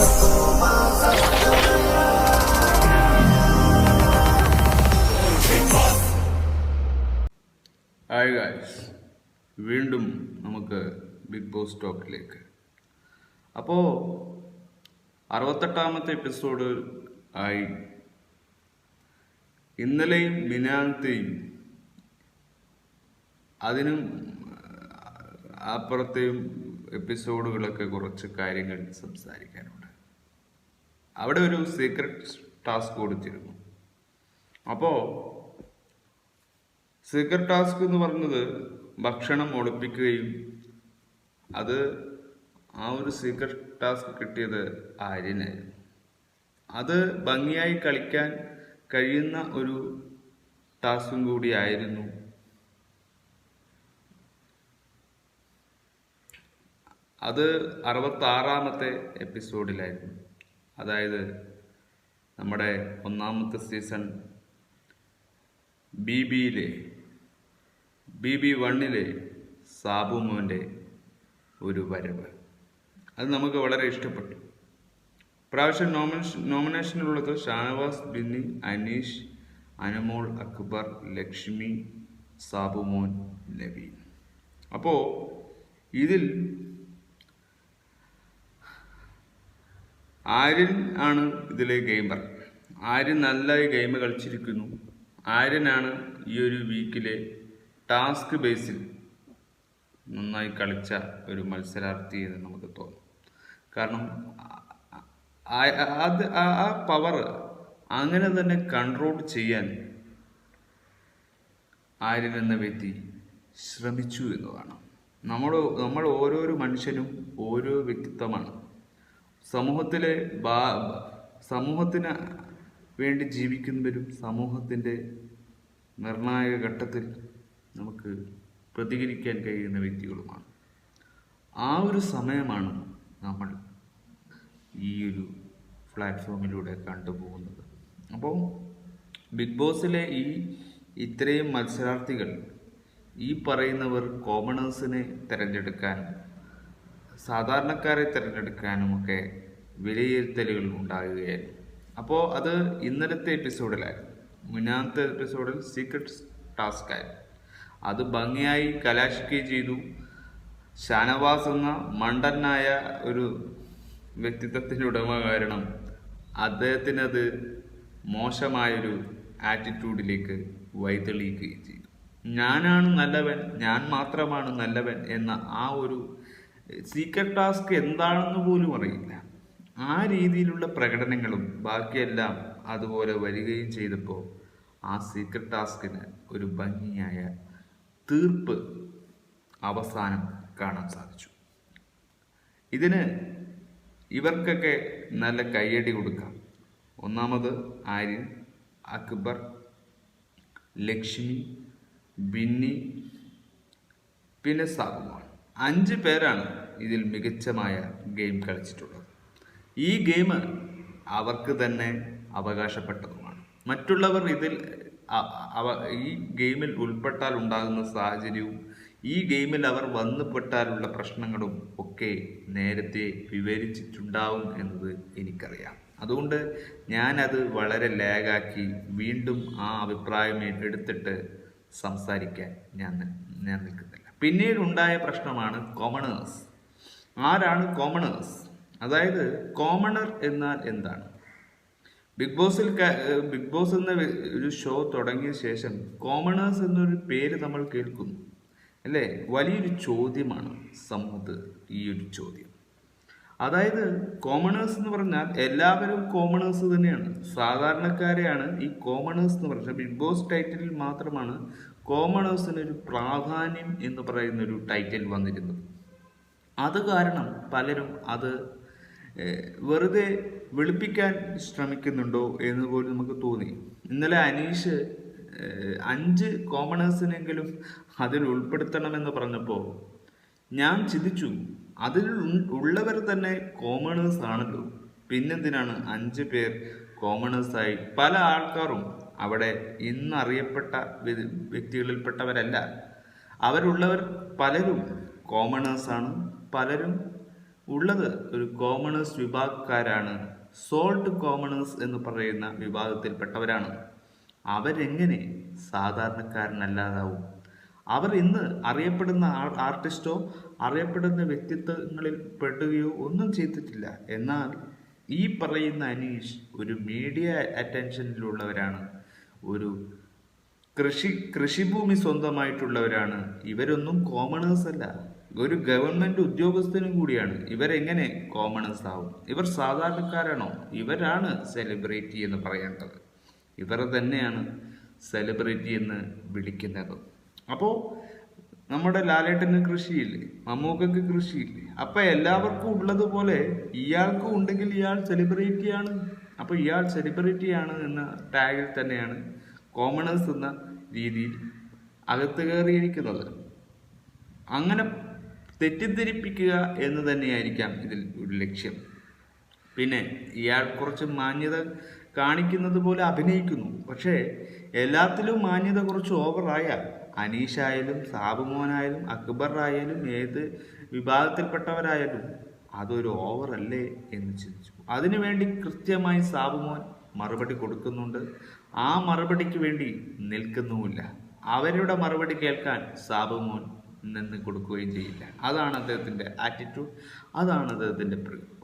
Hi guys വീണ്ടും നമുക്ക് big boss ടോക്കിലേക്ക് അപ്പോൾ അറുപത്തെട്ടാമത്തെ എപ്പിസോഡ് ആയി. ഇന്നലെയും മിനാനത്തെയും അതിനും അപ്പുറത്തെയും എപ്പിസോഡുകളൊക്കെ കുറച്ച് കാര്യങ്ങൾ സംസാരിക്കാനുണ്ട്. അവിടെ ഒരു സീക്രട്ട് ടാസ്ക് കൊടുത്തിരുന്നു. അപ്പോൾ സീക്രട്ട് ടാസ്ക് എന്ന് പറഞ്ഞത് ഭക്ഷണം ഒളിപ്പിക്കുകയും അത് ആ ഒരു സീക്രട്ട് ടാസ്ക് കിട്ടിയത് ആര്യനായിരുന്നു. അത് ഭംഗിയായി കളിക്കാൻ കഴിയുന്ന ഒരു ടാസ്കും കൂടിയായിരുന്നു അത് അറുപത്താറാമത്തെ എപ്പിസോഡിലായിരുന്നു അതായത് നമ്മുടെ ഒന്നാമത്തെ സീസൺ ബി ബിയിലെ ബി ബി വണ്ണിലെ സാബു മോന്റെ ഒരു വരവ്. അത് നമുക്ക് വളരെ ഇഷ്ടപ്പെട്ടു. പ്രാവശ്യം നോമിനേഷൻ നോമിനേഷനിലുള്ളത് ഷാനവാസ് ബിന്നി അനീഷ് അനമോൾ അക്ബർ ലക്ഷ്മി സാബുമോൻ നവീൻ. അപ്പോൾ ഇതിൽ ആര്യൻ ആണ് ഇതിലെ ഗെയിമർ ആര്യൻ നല്ല ഗെയിം കളിച്ചിരിക്കുന്നു. ആര്യനാണ് ഈ ഒരു വീക്കിലെ ടാസ്ക് ബേസിൽ നന്നായി കളിച്ച ഒരു മത്സരാർത്ഥി എന്ന് നമുക്ക് തോന്നും. കാരണം അത് ആ പവർ അങ്ങനെ തന്നെ കൺട്രോൾ ചെയ്യാൻ ആര്യൻ എന്ന വ്യക്തി ശ്രമിച്ചു എന്നതാണ്. നമ്മൾ നമ്മൾ ഓരോരോ മനുഷ്യനും ഓരോ വ്യക്തിത്വമാണ്. സമൂഹത്തിലെ ബാ- സമൂഹത്തിന് വേണ്ടി ജീവിക്കുന്നവരും സമൂഹത്തിന്റെ നിർണായക ഘട്ടത്തിൽ നമുക്ക് പ്രതികരിക്കാൻ കഴിയുന്ന വ്യക്തികളുമാണ്. ആ ഒരു സമയമാണ് നമ്മൾ ഈ ഒരു പ്ലാറ്റ്ഫോമിലൂടെ കണ്ടുപോകുന്നത്. അപ്പോൾ ബിഗ് ബോസിലെ ഈ ഇത്രയും മത്സരാർത്ഥികൾ ഈ പറയുന്നവർ കോമണേഴ്സിനെ തിരഞ്ഞെടുക്കാനും സാധാരണക്കാരെ തിരഞ്ഞെടുക്കാനും ഒക്കെ വിലയിരുത്തലുകൾ ഉണ്ടാകുകയായിരുന്നു. അപ്പോൾ അത് ഇന്നലത്തെ എപ്പിസോഡിലായിരുന്നു. മുന്നാമത്തെ എപ്പിസോഡിൽ സീക്രട്ട് ടാസ്ക് ആയിരുന്നു. അത് ഭംഗിയായി കലാശിക്കുകയും ചെയ്തു. ഷാനവാസ് എന്ന മണ്ടനായ ഒരു വ്യക്തിത്വത്തിന്റെ ഉടമ കാരണം അദ്ദേഹത്തിനത് മോശമായൊരു ആറ്റിറ്റ്യൂഡിലേക്ക് വൈതെളിയിക്കുകയും ചെയ്തു. ഞാനാണ് നല്ലവൻ ഞാൻ മാത്രമാണ് നല്ലവൻ എന്ന ആ ഒരു സീക്രട്ട് ടാസ്ക് എന്താണെന്ന് പോലും അറിയില്ല. ആ രീതിയിലുള്ള പ്രകടനങ്ങളും ബാക്കിയെല്ലാം അതുപോലെ വരികയും ചെയ്തപ്പോൾ ആ സീക്രട്ട് ടാസ്കിന് ഒരു ഭംഗിയായ തീർപ്പ് അവസാനം കാണാൻ സാധിച്ചു. ഇതിന് ഇവർക്കൊക്കെ നല്ല കയ്യടി കൊടുക്കാം. ഒന്നാമത് ആര്യൻ അക്ബർ ലക്ഷ്മി ബിന്നി പിന്നെ സാബുമാൻ അഞ്ച് പേരാണ് ഇതിൽ മികച്ചമായ ഗെയിം കളിച്ചിട്ടുള്ളത്. ഈ ഗെയിം അവർക്ക് തന്നെ അവകാശപ്പെട്ടതുമാണ്. മറ്റുള്ളവർ ഇതിൽ അവ ഈ ഗെയിമിൽ ഉൾപ്പെട്ടാൽ ഉണ്ടാകുന്ന സാഹചര്യവും ഈ ഗെയിമിൽ അവർ വന്നുപെട്ടാലുള്ള പ്രശ്നങ്ങളും ഒക്കെ നേരത്തെ വിവരിച്ചിട്ടുണ്ടാവും എന്നത് എനിക്കറിയാം. അതുകൊണ്ട് ഞാനത് വളരെ ലാഗാക്കി വീണ്ടും ആ അഭിപ്രായം എടുത്തിട്ട് സംസാരിക്കാൻ ഞാൻ ഞാൻ നിൽക്കുന്നില്ല പിന്നീട് ഉണ്ടായ പ്രശ്നമാണ് കോമണേഴ്സ് ആരാണ് കോമണേഴ്സ് അതായത് കോമണർ എന്നാൽ എന്താണ്? ബിഗ് ബോസിൽ ബിഗ് ബോസ് എന്ന ഒരു ഷോ തുടങ്ങിയ ശേഷം കോമണേഴ്സ് എന്നൊരു പേര് നമ്മൾ കേൾക്കുന്നു. അല്ലേ? വലിയൊരു ചോദ്യമാണ് സമൂഹത്ത് ഈ ഒരു ചോദ്യം. അതായത് കോമണേഴ്സ് എന്ന് പറഞ്ഞാൽ എല്ലാവരും കോമണേഴ്സ് തന്നെയാണ്. സാധാരണക്കാരെയാണ് ഈ കോമണേഴ്സ് എന്ന് പറഞ്ഞാൽ ബിഗ് ബോസ് ടൈറ്റിലിൽ മാത്രമാണ് കോമണേഴ്സിന് ഒരു പ്രാധാന്യം എന്ന് പറയുന്ന ഒരു ടൈറ്റിൽ വന്നിരുന്നത് അത് കാരണം പലരും അത് വെറുതെ വെളുപ്പിക്കാൻ ശ്രമിക്കുന്നുണ്ടോ എന്ന് പോലും നമുക്ക് തോന്നി. ഇന്നലെ അനീഷ് അഞ്ച് കോമണേഴ്സിനെങ്കിലും അതിൽ ഉൾപ്പെടുത്തണമെന്ന് പറഞ്ഞപ്പോൾ ഞാൻ ചിന്തിച്ചു അതിൽ ഉള്ളവർ തന്നെ കോമണേഴ്സ് ആണല്ലോ പിന്നെന്തിനാണ് അഞ്ച് പേർ കോമണേഴ്സായി പല ആൾക്കാരും അവിടെ ഇന്നറിയപ്പെട്ട വ്യ- വ്യക്തികളിൽപ്പെട്ടവരല്ല. അവരുള്ളവർ പലരും കോമണേഴ്സാണ് പലരും ഉള്ളത് ഒരു കോമണേഴ്സ് വിഭാഗക്കാരാണ്. സോൾട്ട് കോമണേഴ്സ് എന്ന് പറയുന്ന വിഭാഗത്തിൽപ്പെട്ടവരാണ്. അവരെങ്ങനെ സാധാരണക്കാരനല്ലാതാവും? അവർ ഇന്ന് അറിയപ്പെടുന്ന ആർട്ടിസ്റ്റോ അറിയപ്പെടുന്ന വ്യക്തിത്വങ്ങളിൽ പെടുകയോ ഒന്നും ചെയ്തിട്ടില്ല. എന്നാൽ ഈ പറയുന്ന അനീഷ് ഒരു മീഡിയ അറ്റൻഷനിലുള്ളവരാണ് ഒരു കൃഷി കൃഷിഭൂമി സ്വന്തമായിട്ടുള്ളവരാണ്. ഇവരൊന്നും കോമണേഴ്സ് അല്ല. ഒരു ഗവൺമെന്റ് ഉദ്യോഗസ്ഥനും കൂടിയാണ്. ഇവരെങ്ങനെ കോമണേഴ്സ് ആവും? ഇവർ സാധാരണക്കാരാണോ? ഇവരാണ് സെലിബ്രിറ്റി എന്ന് പറയേണ്ടത്. ഇവർ തന്നെയാണ് സെലിബ്രിറ്റി എന്ന് വിളിക്കുന്നത്. അപ്പോൾ നമ്മുടെ ലാലേട്ടന് കൃഷിയില്ലേ? മമ്മൂക്കക്ക് കൃഷിയില്ലേ? അപ്പം എല്ലാവർക്കും ഉള്ളതുപോലെ ഇയാൾക്കും ഉണ്ടെങ്കിൽ ഇയാൾ സെലിബ്രിറ്റിയാണ് അപ്പോൾ ഇയാൾ സെലിബ്രിറ്റിയാണ് എന്ന ടാഗിൽ തന്നെയാണ് കോമണേഴ്സ് എന്ന രീതിയിൽ അകത്ത് കയറിയിരിക്കുന്നത്. അങ്ങനെ തെറ്റിദ്ധരിപ്പിക്കുക എന്ന് തന്നെയായിരിക്കാം ഇതിൽ ഒരു ലക്ഷ്യം. പിന്നെ ഇയാൾ കുറച്ച് മാന്യത കാണിക്കുന്നത് പോലെ അഭിനയിക്കുന്നു. പക്ഷേ എല്ലാത്തിലും മാന്യത കുറച്ച് ഓവറായാൽ അനീഷായാലും സാബുമോനായാലും അക്ബറായാലും ഏത് വിഭാഗത്തിൽപ്പെട്ടവരായാലും അതൊരു ഓവറല്ലേ എന്ന് ചിന്തിച്ചു. അതിനുവേണ്ടി കൃത്യമായി സാബുമോൻ മറുപടി കൊടുക്കുന്നുണ്ട്. ആ മറുപടിക്ക് വേണ്ടി നിൽക്കുന്നുമില്ല. അവരുടെ മറുപടി കേൾക്കാൻ സാബുമോൻ നിന്ന് കൊടുക്കുകയും ചെയ്യില്ല. അതാണ് അദ്ദേഹത്തിന്റെ ആറ്റിറ്റ്യൂഡ് അതാണ് അദ്ദേഹത്തിന്റെ പ്രയോഗം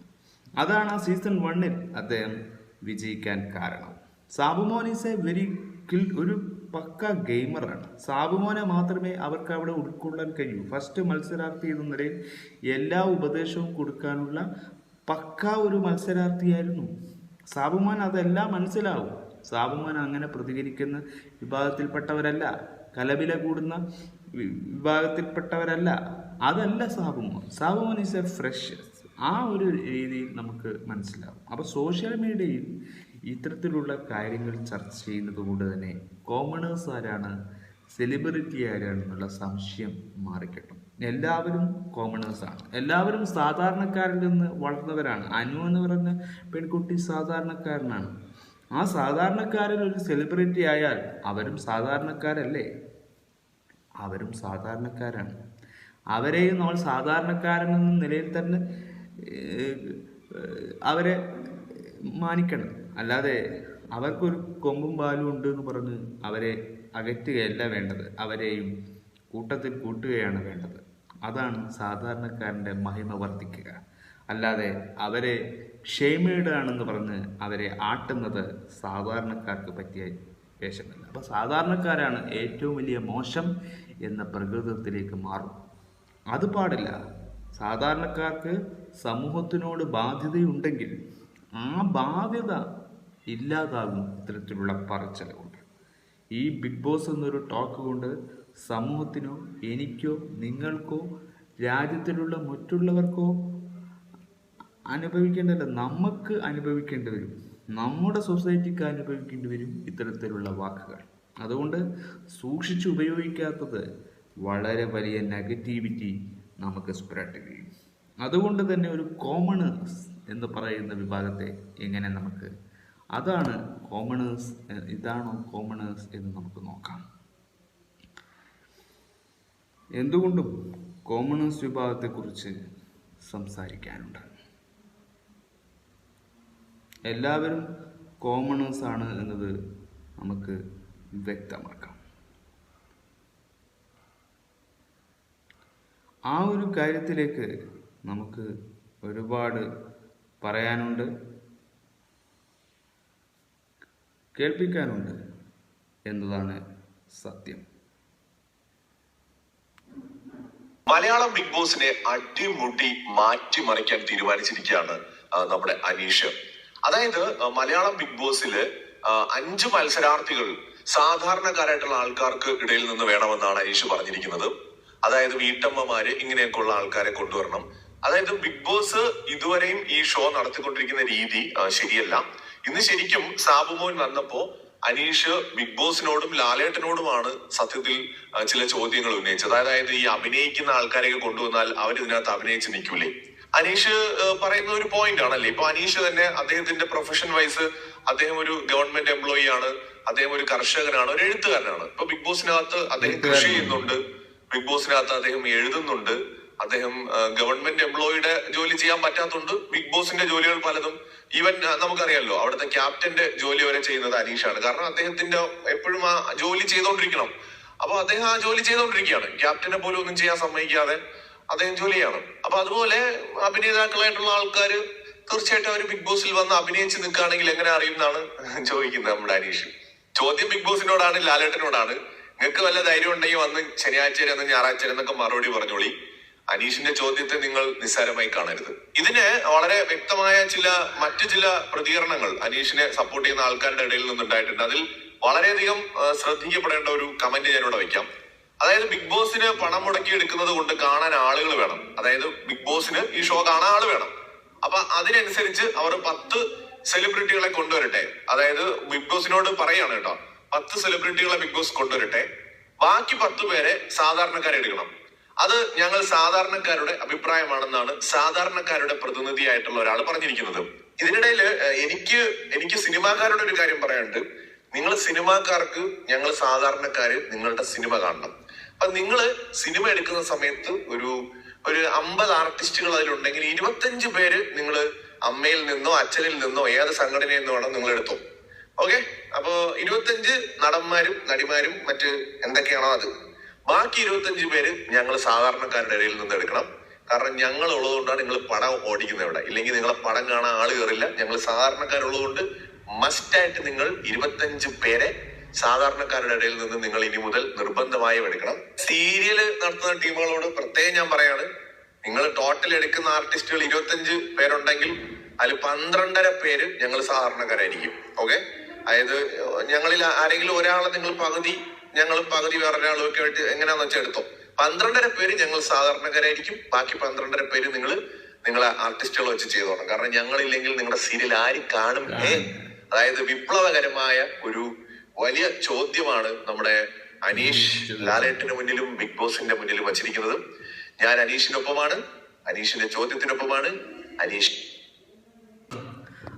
അതാണ് ആ സീസൺ വണ്ണിൽ അദ്ദേഹം വിജയിക്കാൻ കാരണം. Sabumon is a very kill ഒരു പക്ക ഗെയിമറാണ് സാബുമോനെ മാത്രമേ അവർക്ക് അവിടെ ഉൾക്കൊള്ളാൻ കഴിയൂ. ഫസ്റ്റ് മത്സരാർത്ഥി എന്ന നിലയിൽ എല്ലാ ഉപദേശവും കൊടുക്കാനുള്ള പക്ക ഒരു മത്സരാർത്ഥിയായിരുന്നു. സാബുമാൻ അതെല്ലാം മനസ്സിലാവും. സാബുമാൻ അങ്ങനെ പ്രതികരിക്കുന്ന വിഭാഗത്തിൽപ്പെട്ടവരല്ല കലബില കൂടുന്ന വിഭാഗത്തിൽപ്പെട്ടവരല്ല. അതല്ല Sabumon. Sabumon is a fresh. ആ ഒരു രീതിയിൽ നമുക്ക് മനസ്സിലാവും. അപ്പോൾ സോഷ്യൽ മീഡിയയിൽ ഇത്തരത്തിലുള്ള കാര്യങ്ങൾ ചർച്ച ചെയ്യുന്നത് കൊണ്ട് തന്നെ കോമണേഴ്സ് ആരാണ് സെലിബ്രിറ്റി ആരാണെന്നുള്ള സംശയം മാറിക്കിട്ടും. എല്ലാവരും കോമണേഴ്സ് ആണ്. എല്ലാവരും സാധാരണക്കാരിൽ നിന്ന് വളർന്നവരാണ്. അനു എന്ന് പറഞ്ഞ പെൺകുട്ടി സാധാരണക്കാരനാണ്. ആ സാധാരണക്കാരിൽ ഒരു സെലിബ്രിറ്റി ആയാൽ അവരും സാധാരണക്കാരല്ലേ? അവരും സാധാരണക്കാരാണ്. അവരെയും നമ്മൾ സാധാരണക്കാരൻ എന്ന നിലയിൽ തന്നെ അവരെ മാനിക്കണം. അല്ലാതെ അവർക്കൊരു കൊമ്പും പാലും ഉണ്ട് എന്ന് പറഞ്ഞ് അവരെ അകറ്റുകയല്ല വേണ്ടത്. അവരെയും കൂട്ടത്തിൽ കൂട്ടുകയാണ് വേണ്ടത്. അതാണ് സാധാരണക്കാരന്റെ മഹിമ വർദ്ധിക്കുക. അല്ലാതെ അവരെ ക്ഷേമേടാണെന്ന് പറഞ്ഞ് അവരെ ആട്ടുന്നത് സാധാരണക്കാർക്ക് പറ്റിയ വേഷമല്ല. അപ്പോൾ സാധാരണക്കാരാണ് ഏറ്റവും വലിയ മോശം എന്ന പ്രകൃതത്തിലേക്ക് മാറും. അത് പാടില്ല. സാധാരണക്കാർക്ക് സമൂഹത്തിനോട് ബാധ്യതയുണ്ടെങ്കിൽ ആ ബാധ്യത ഇല്ലാതാകും ഇത്തരത്തിലുള്ള പറച്ചിലുകൊണ്ട്. ഈ ബിഗ് ബോസ് എന്നൊരു ടോക്ക് കൊണ്ട് സമൂഹത്തിനോ എനിക്കോ നിങ്ങൾക്കോ രാജ്യത്തിലുള്ള മറ്റുള്ളവർക്കോ അനുഭവിക്കേണ്ടല്ല നമുക്ക് അനുഭവിക്കേണ്ടി വരും. നമ്മുടെ സൊസൈറ്റിക്ക് അനുഭവിക്കേണ്ടി വരും ഇത്തരത്തിലുള്ള വാക്കുകൾ. അതുകൊണ്ട് സൂക്ഷിച്ച് ഉപയോഗിക്കാത്തത് വളരെ വലിയ നെഗറ്റിവിറ്റി നമുക്ക് സ്പ്രെഡ് ചെയ്യും. അതുകൊണ്ട് തന്നെ ഒരു കോമണേഴ്സ് എന്ന് പറയുന്ന വിഭാഗത്തെ എങ്ങനെ നമുക്ക് അതാണ് കോമണേഴ്സ് ഇതാണോ കോമണേഴ്സ് എന്ന് നമുക്ക് നോക്കാം. എന്തുകൊണ്ടും കോമണേഴ്സ് വിഭാഗത്തെക്കുറിച്ച് സംസാരിക്കാനുണ്ട്. എല്ലാവരും കോമണേഴ്സ് ആണ് എന്നത് നമുക്ക് വ്യക്തമാക്കാം. ആ ഒരു കാര്യത്തിലേക്ക് നമുക്ക് ഒരുപാട് പറയാനുണ്ട് കേൾപ്പിക്കാനുണ്ട് എന്നതാണ് സത്യം. മലയാളം ബിഗ് ബോസിനെ അടിമുടി മാറ്റിമറിക്കാൻ തീരുമാനിച്ചിരിക്കുകയാണ് നമ്മുടെ അനീഷ്. അതായത് മലയാളം ബിഗ് ബോസിൽ അഞ്ച് മത്സരാർത്ഥികൾ സാധാരണക്കാരായിട്ടുള്ള ആൾക്കാർക്ക് ഇടയിൽ നിന്ന് വേണമെന്നാണ് അനീഷ് പറഞ്ഞിരിക്കുന്നത്. അതായത് വീട്ടമ്മമാര് ഇങ്ങനെയൊക്കെയുള്ള ആൾക്കാരെ കൊണ്ടുവരണം. അതായത് ബിഗ് ബോസ് ഇതുവരെയും ഈ ഷോ നടത്തിക്കൊണ്ടിരിക്കുന്ന രീതി ശരിയല്ല. ഇന്ന് ശരിക്കും സാബുമോൻ വന്നപ്പോ അനീഷ് ബിഗ് ബോസിനോടും ലാലേട്ടനോടുമാണ് സത്യത്തിൽ ചില ചോദ്യങ്ങൾ ഉന്നയിച്ചത്. അതായത് ഈ അഭിനയിക്കുന്ന ആൾക്കാരെയൊക്കെ കൊണ്ടുവന്നാൽ അവർ ഇതിനകത്ത് അഭിനയിച്ച് നിൽക്കൂലേ? അനീഷ് പറയുന്ന ഒരു പോയിന്റ് ആണല്ലേ? ഇപ്പൊ അനീഷ് തന്നെ അദ്ദേഹത്തിന്റെ പ്രൊഫഷൻ വൈസ് അദ്ദേഹം ഒരു ഗവൺമെന്റ് എംപ്ലോയി ആണ് അദ്ദേഹം ഒരു കർഷകനാണ് ഒരു എഴുത്തുകാരനാണ്. ഇപ്പൊ ബിഗ് ബോസിനകത്ത് അദ്ദേഹം കൃഷി ചെയ്യുന്നുണ്ട്. ബിഗ് ബോസിനകത്ത് അദ്ദേഹം എഴുതുന്നുണ്ട്. അദ്ദേഹം ഗവൺമെന്റ് എംപ്ലോയിയുടെ ജോലി ചെയ്യാൻ പറ്റാത്തതുകൊണ്ട് ബിഗ് ബോസിന്റെ ജോലികൾ പലതും. ഈവൻ നമുക്കറിയാലോ അവിടുത്തെ ക്യാപ്റ്റന്റെ ജോലി വരെ ചെയ്യുന്നത് അനീഷാണ്. കാരണം അദ്ദേഹത്തിന്റെ എപ്പോഴും ആ ജോലി ചെയ്തുകൊണ്ടിരിക്കണം അപ്പൊ അദ്ദേഹം ആ ജോലി ചെയ്തുകൊണ്ടിരിക്കുകയാണ് ക്യാപ്റ്റനെ പോലും ഒന്നും ചെയ്യാൻ സമ്മതിക്കാതെ അദ്ദേഹം ജോലി ചെയ്യണം അപ്പൊ അതുപോലെ അഭിനേതാക്കളായിട്ടുള്ള ആൾക്കാർ തീർച്ചയായിട്ടും അവർ ബിഗ് ബോസിൽ വന്ന് അഭിനയിച്ച് നിൽക്കുകയാണെങ്കിൽ എങ്ങനെ അറിയും എന്നാണ് ചോദിക്കുന്നത് നമ്മുടെ അനീഷ്. ചോദ്യം ബിഗ് ബോസിനോടാണ് ലാലേട്ടനോടാണ്. നിങ്ങൾക്ക് വല്ല ധൈര്യം ഉണ്ടെങ്കിൽ വന്ന് ശനിയാഴ്ച ഞായറാഴ്ച എന്നൊക്കെ മറുപടി പറഞ്ഞോളി. അനീഷിന്റെ ചോദ്യത്തെ നിങ്ങൾ നിസ്സാരമായി കാണരുത്. ഇതിന് വളരെ വ്യക്തമായ ചില മറ്റു ചില പ്രതികരണങ്ങൾ അനീഷിനെ സപ്പോർട്ട് ചെയ്യുന്ന ആൾക്കാരുടെ ഇടയിൽ നിന്നുണ്ടായിട്ടുണ്ട്. അതിൽ വളരെയധികം ശ്രദ്ധിക്കപ്പെടേണ്ട ഒരു കമന്റ് ഞാനിവിടെ വയ്ക്കാം. അതായത് ബിഗ് ബോസിന് പണം മുടക്കി എടുക്കുന്നത് കൊണ്ട് കാണാൻ ആളുകൾ വേണം. അതായത് ബിഗ് ബോസിന് ഈ ഷോ കാണാൻ ആൾ വേണം. അപ്പൊ അതിനനുസരിച്ച് അവർ പത്ത് സെലിബ്രിറ്റികളെ കൊണ്ടുവരട്ടെ. അതായത് ബിഗ് ബോസിനോട് പറയാണ് കേട്ടോ പത്ത് സെലിബ്രിറ്റികളെ ബിഗ് ബോസ് കൊണ്ടുവരട്ടെ. ബാക്കി പത്ത് പേരെ സാധാരണക്കാരെ എടുക്കണം. അത് ഞങ്ങൾ സാധാരണക്കാരുടെ അഭിപ്രായമാണെന്നാണ് സാധാരണക്കാരുടെ പ്രതിനിധിയായിട്ടുള്ള ഒരാൾ പറഞ്ഞിരിക്കുന്നത്. ഇതിനിടയിൽ എനിക്ക് എനിക്ക് സിനിമാക്കാരുടെ ഒരു കാര്യം പറയാനുണ്ട്. നിങ്ങൾ സിനിമാക്കാർക്ക് ഞങ്ങൾ സാധാരണക്കാര് നിങ്ങളുടെ സിനിമ കാണണം. അപ്പൊ നിങ്ങൾ സിനിമ എടുക്കുന്ന സമയത്ത് ഒരു ഒരു അമ്പത് ആർട്ടിസ്റ്റുകൾ അതിലുണ്ടെങ്കിൽ ഇരുപത്തഞ്ച് പേര് നിങ്ങൾ അമ്മയിൽ നിന്നോ അച്ഛനിൽ നിന്നോ ഏത് സംഘടനയിൽ നിന്നോ വേണം നിങ്ങൾ എടുത്തോ. ഓക്കെ? അപ്പോ ഇരുപത്തഞ്ച് നടന്മാരും നടിമാരും മറ്റ് എന്തൊക്കെയാണോ അത്. ബാക്കി ഇരുപത്തഞ്ച് പേര് ഞങ്ങൾ സാധാരണക്കാരുടെ ഇടയിൽ നിന്ന് എടുക്കണം. കാരണം ഞങ്ങൾ ഉള്ളതുകൊണ്ടാണ് നിങ്ങൾ പടം ഓടിക്കുന്നത് ഇവിടെ. ഇല്ലെങ്കിൽ നിങ്ങളെ പടം കാണാൻ ആൾ കയറില്ല ഞങ്ങൾ സാധാരണക്കാരുള്ളതുകൊണ്ട് മസ്റ്റായിട്ട് നിങ്ങൾ ഇരുപത്തഞ്ച് പേരെ സാധാരണക്കാരുടെ ഇടയിൽ നിന്ന് നിങ്ങൾ ഇനി മുതൽ നിർബന്ധമായും എടുക്കണം. സീരിയൽ നടത്തുന്ന ടീമുകളോട് പ്രത്യേകം ഞാൻ പറയാണ് നിങ്ങൾ ടോട്ടൽ എടുക്കുന്ന ആർട്ടിസ്റ്റുകൾ ഇരുപത്തഞ്ച് പേരുണ്ടെങ്കിൽ അതിൽ പന്ത്രണ്ടര പേര് ഞങ്ങൾ സാധാരണക്കാരായിരിക്കും. ഓക്കെ അതായത് ഞങ്ങളിൽ ആരെങ്കിലും ഒരാളെ നിങ്ങൾ പകുതി ഞങ്ങൾ പകുതി വേറൊരാളും ഒക്കെ ആയിട്ട് എങ്ങനെയാന്ന് വെച്ചാൽ എടുത്തോ. പന്ത്രണ്ടര പേര് ഞങ്ങൾ സാധാരണക്കാരായിരിക്കും. ബാക്കി പന്ത്രണ്ടര പേര് നിങ്ങൾ നിങ്ങളെ ആർട്ടിസ്റ്റുകൾ വെച്ച് ചെയ്തോണം കാരണം ഞങ്ങളില്ലെങ്കിൽ നിങ്ങളുടെ സീരിയൽ ആര് കാണും ഏ? അതായത് വിപ്ലവകരമായ ഒരു വലിയ ചോദ്യമാണ് നമ്മുടെ അനീഷ് ലാലേട്ടിന് മുന്നിലും ബിഗ് ബോസിന്റെ മുന്നിലും വച്ചിരിക്കുന്നത്. ഞാൻ അനീഷിനൊപ്പമാണ്. അനീഷിന്റെ ചോദ്യത്തിനൊപ്പമാണ്. അനീഷ്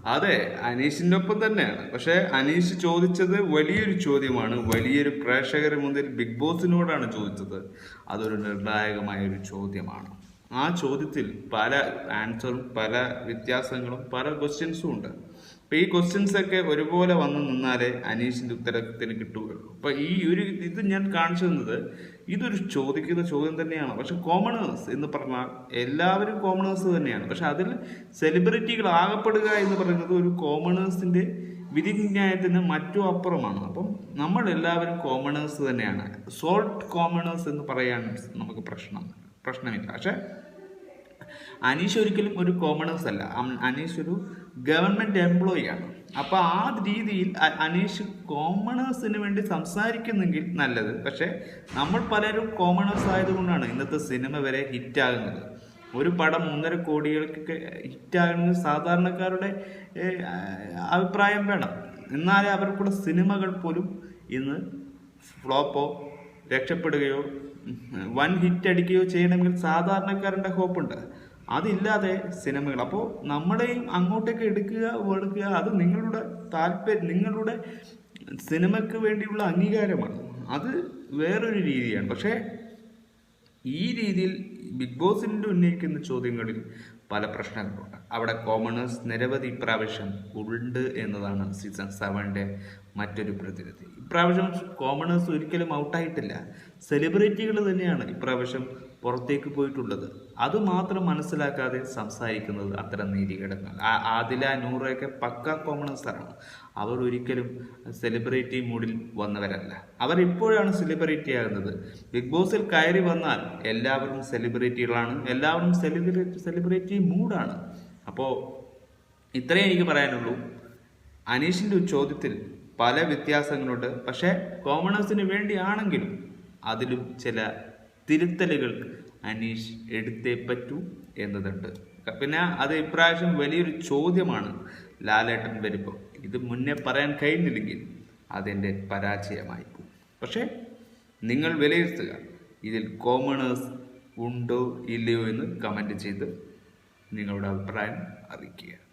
അതെ അനീഷിന്റെ ഒപ്പം തന്നെയാണ്. പക്ഷെ അനീഷ് ചോദിച്ചത് വലിയൊരു ചോദ്യമാണ്. വലിയൊരു പ്രേക്ഷകർ മുന്നിൽ ബിഗ് ബോസിനോടാണ് ചോദിച്ചത്. അതൊരു നിർണായകമായ ഒരു ചോദ്യമാണ്. ആ ചോദ്യത്തിൽ പല ആൻസറും പല വ്യത്യാസങ്ങളും പല ക്വസ്റ്റ്യൻസും ഉണ്ട്. അപ്പൊ ഈ ക്വസ്റ്റ്യൻസ് ഒക്കെ ഒരുപോലെ വന്ന് നിന്നാലേ അനീഷിന്റെ ഉത്തരത്തിന് കിട്ടുകയുള്ളൂ. അപ്പോൾ ഈ ഒരു ഇത് ഞാൻ കാണിച്ചു തന്നത് ഇതൊരു ചോദിക്കുന്ന ചോദ്യം തന്നെയാണ്. പക്ഷെ കോമണേഴ്സ് എന്ന് പറഞ്ഞാൽ എല്ലാവരും കോമണേഴ്സ് തന്നെയാണ്. പക്ഷെ അതിൽ സെലിബ്രിറ്റികൾ ആകപ്പെടുക എന്ന് പറയുന്നത് ഒരു കോമണേഴ്സിന്റെ വിധിന്യായത്തിന് മറ്റു അപ്പുറമാണ്. അപ്പം നമ്മൾ എല്ലാവരും കോമണേഴ്സ് തന്നെയാണ്. സോൾട്ട് കോമണേഴ്സ് എന്ന് പറയാൻ നമുക്ക് പ്രശ്നം പ്രശ്നമില്ല. പക്ഷെ അനീഷ് ഒരിക്കലും ഒരു കോമണേഴ്സ് അല്ല. അനീഷ് ഒരു ഗവൺമെന്റ് എംപ്ലോയി ആണ്. അപ്പോൾ ആ രീതിയിൽ അനീഷ് കോമണേഴ്സിന് വേണ്ടി സംസാരിക്കുന്നെങ്കിൽ നല്ലത്. പക്ഷേ നമ്മൾ പലരും കോമണേഴ്സ് ആയതുകൊണ്ടാണ് ഇന്നത്തെ സിനിമ വരെ ഹിറ്റാകുന്നത് ഒരു പടം ഒന്നര കോടികൾക്കൊക്കെ ഹിറ്റാകുന്നത് സാധാരണക്കാരുടെ അഭിപ്രായം വേണം. എന്നാലേ അവർക്കുള്ള സിനിമകൾ പോലും ഇന്ന് ഫ്ലോപ്പോ രക്ഷപ്പെടുകയോ വൻ ഹിറ്റ് അടിക്കുകയോ ചെയ്യണമെങ്കിൽ സാധാരണക്കാരന്റെ ഹോപ്പുണ്ട് അതില്ലാതെ സിനിമകൾ. അപ്പോൾ നമ്മളെയും അങ്ങോട്ടേക്ക് എടുക്കുക എടുക്കുക അത് നിങ്ങളുടെ താല്പര്യം നിങ്ങളുടെ സിനിമയ്ക്ക് വേണ്ടിയുള്ള അംഗീകാരമാണ്. അത് വേറൊരു രീതിയാണ്. പക്ഷേ ഈ രീതിയിൽ ബിഗ് ബോസിന്റെ ഉന്നയിക്കുന്ന ചോദ്യങ്ങളിൽ പല പ്രശ്നങ്ങളുണ്ട്. അവിടെ കോമണേഴ്സ് നിരവധി ഇപ്രാവശ്യം ഉണ്ട് എന്നതാണ് സീസൺ സെവന്റെ മറ്റൊരു പ്രതിനിധി. ഇപ്രാവശ്യം കോമണേഴ്സ് ഒരിക്കലും ഔട്ടായിട്ടില്ല സെലിബ്രിറ്റികൾ തന്നെയാണ് ഇപ്രാവശ്യം പുറത്തേക്ക് പോയിട്ടുള്ളത്. അതുമാത്രം മനസ്സിലാക്കാതെ സംസാരിക്കുന്നത് അത്തരം നീതികേടങ്ങൾ ആ- ആദില നൂറൊക്കെ പക്ക കോമണേഴ്സാണ് അവർ ഒരിക്കലും സെലിബ്രിറ്റി മൂഡിൽ വന്നവരല്ല. അവർ ഇപ്പോഴാണ് സെലിബ്രിറ്റി ആകുന്നത്. ബിഗ് ബോസിൽ കയറി വന്നാൽ എല്ലാവരും സെലിബ്രിറ്റികളാണ് എല്ലാവരും സെലിബ്രിറ്റി സെലിബ്രിറ്റി മൂഡാണ് അപ്പോൾ ഇത്രയേ എനിക്ക് പറയാനുള്ളൂ. അനീഷിന്റെ ചോദ്യത്തിൽ പല വ്യത്യാസങ്ങളുണ്ട്. പക്ഷേ കോമണേഴ്സിന് വേണ്ടിയാണെങ്കിലും അതിലും ചില തിരുത്തലുകൾ അനീഷ് എടുത്തേ പറ്റൂ എന്നതുണ്ട്. പിന്നെ അത് ഇപ്രാവശ്യം വലിയൊരു ചോദ്യമാണ് ലാലേട്ടൻ വരുമ്പോൾ ഇത് മുന്നേ പറയാൻ കഴിഞ്ഞില്ലെങ്കിൽ അതെന്റെ പരാജയമായി പോകും. പക്ഷേ നിങ്ങൾ വിലയിരുത്തുക ഇതിൽ കോമണേഴ്സ് ഉണ്ടോ ഇല്ലയോ എന്ന് കമന്റ് ചെയ്ത് നിങ്ങളുടെ അഭിപ്രായം അറിയിക്കുക.